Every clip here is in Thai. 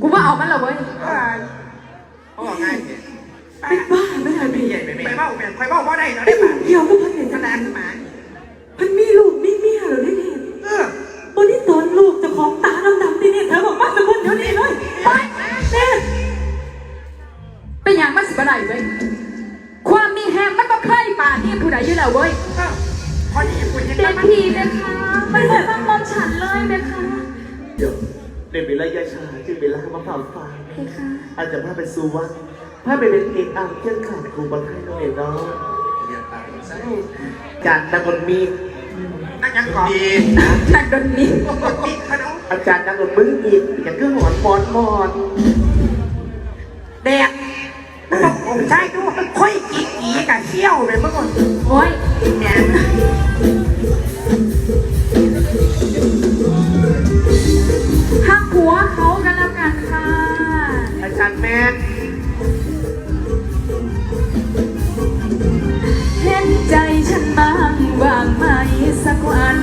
กูว่าเอามันและเว้ยเขาบอกง่ายสิเป็นบ้าไม่ได้ไม่พี่ใหญ่ไปไหมไปเบ้าแม่คอยเบ้าบ่ได้เนาะได้ป่ะเกี่ยวกับพันเห็นขขนานาดดหมาพันมีลูกมีเมียเหรอเนี่ยเออวันนี้ตอนลูกเจะของตาดำๆที่นี่เธอบอกว่าจะพ้นเดี๋ยวนี้เลยไปเน่เป็นอย่างมันสิบอะไรเว้ยความมีแหงมันต้องใคร่ป่านี่ผู้ใดอยู่แล้วเว้ยเออพอดีคุณเห็นเด็ไหมกผีนะคะมันเหมือนฟังมอมฉันเลยนะคะ เดี๋ยวเดนเบลล่ายาชาจึงเบลล่ามาเผาไฟนะคะอาจจะพาไปสู่วัดพาไปเป็นเอกอังเคียงขาดครูบังให้น้องเอ๋เนาะอย่าตายซะจากนักดนมีนั่งยังก่อนดีนักดนตรีกดติ๊กเขาเนาะอาจารย์นักดนมึงอีกอย่างเครื่องหอนมอนมอนแดกผมใช่ดูค่อยกีกีกับเขี้ยวไปเมื่อก่อนโอ้ย วัน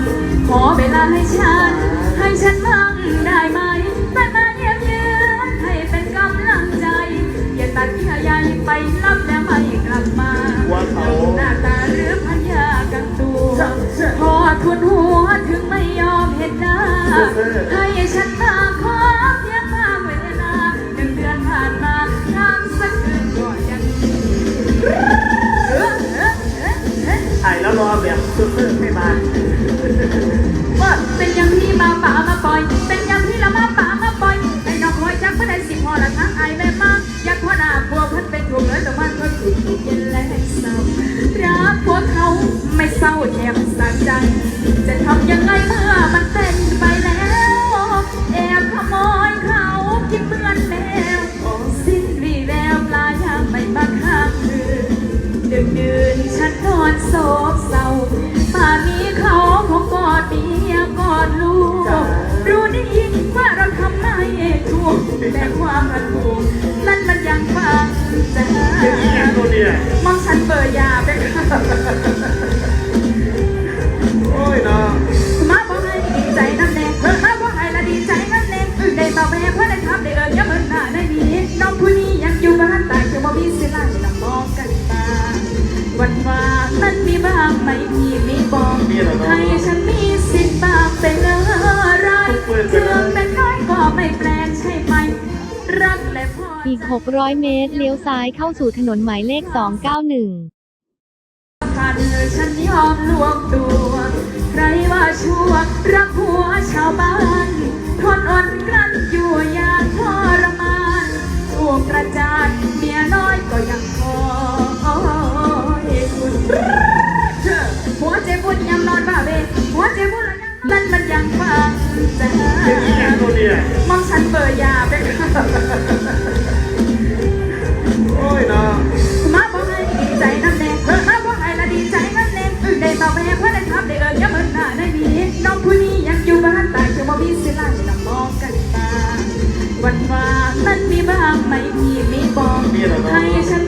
ขอเวลาให้ฉัน ให้ฉันบ้างได้ไหมแต่มาเยี่ยมเยือนให้เป็นกำลังใจ อย่าตัดเยื่อใยไปรับแล้วไม่กลับมาว่าเขาหน้าตาหรือพันยากันตัวพอทุนหัวถึงไม่ยอมเห็นหน้าให้ฉันมาขอเพียง เนี่ย มองฉันเบอร์ยาไปค่ะโอ้ยเนาะมาบอกให้ดีใจน้ำแดงเออมาบอกให้ละดีใจน้ำแดงได้มาแม่เพื่อได้ทำได้เอิญย่าเมินหน้าได้ดีน้องผู้นี้ยังอยู่บ้านตายจะมามีสิลาจะมองกันตาวันวานมันมีบ้างไหมพี่ไม่บอกให้ฉันมีสิทธิ์บ้างเป็นอะไรเรื่อเป็นน้อยก็ไม่แปลกใช่ไหม อีก 600 เมตร เลี้ยวซ้ายเข้าสู่ถนนหมายเลข 291พันฉันยอมลวงตัว ฟังใจเป็นอีกอย่างตัวเนี่ยมองฉันเบอร์ยาไปค่ะโอ้ยเนาะมาบอกให้ดีใจน้ำแดงมาบอกให้ละดีใจน้ำแดงได้มาแม่เพื่อได้ทำได้เอิญอย่าเมินหน้าได้ดีน้องผู้นี้ยังอยู่บ้านตายจะมามีสิลาจะต้องมองกันตาวันวานนั้นมีบ้างไหมพี่ไม่บอกให้ฉัน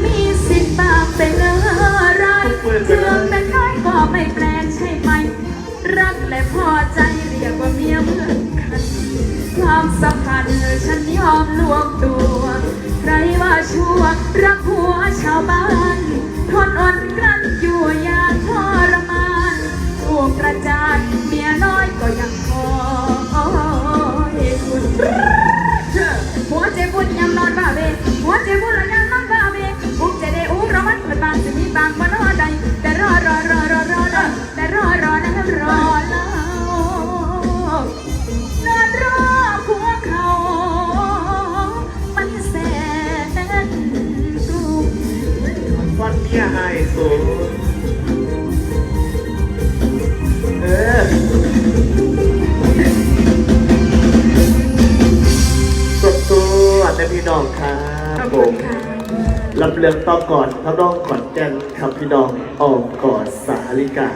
พี่น้องครับผมรับเรื่องต่อก่อนพระน้องก่อนแจ้งคำพี่น้องออกก่อนสาลิกา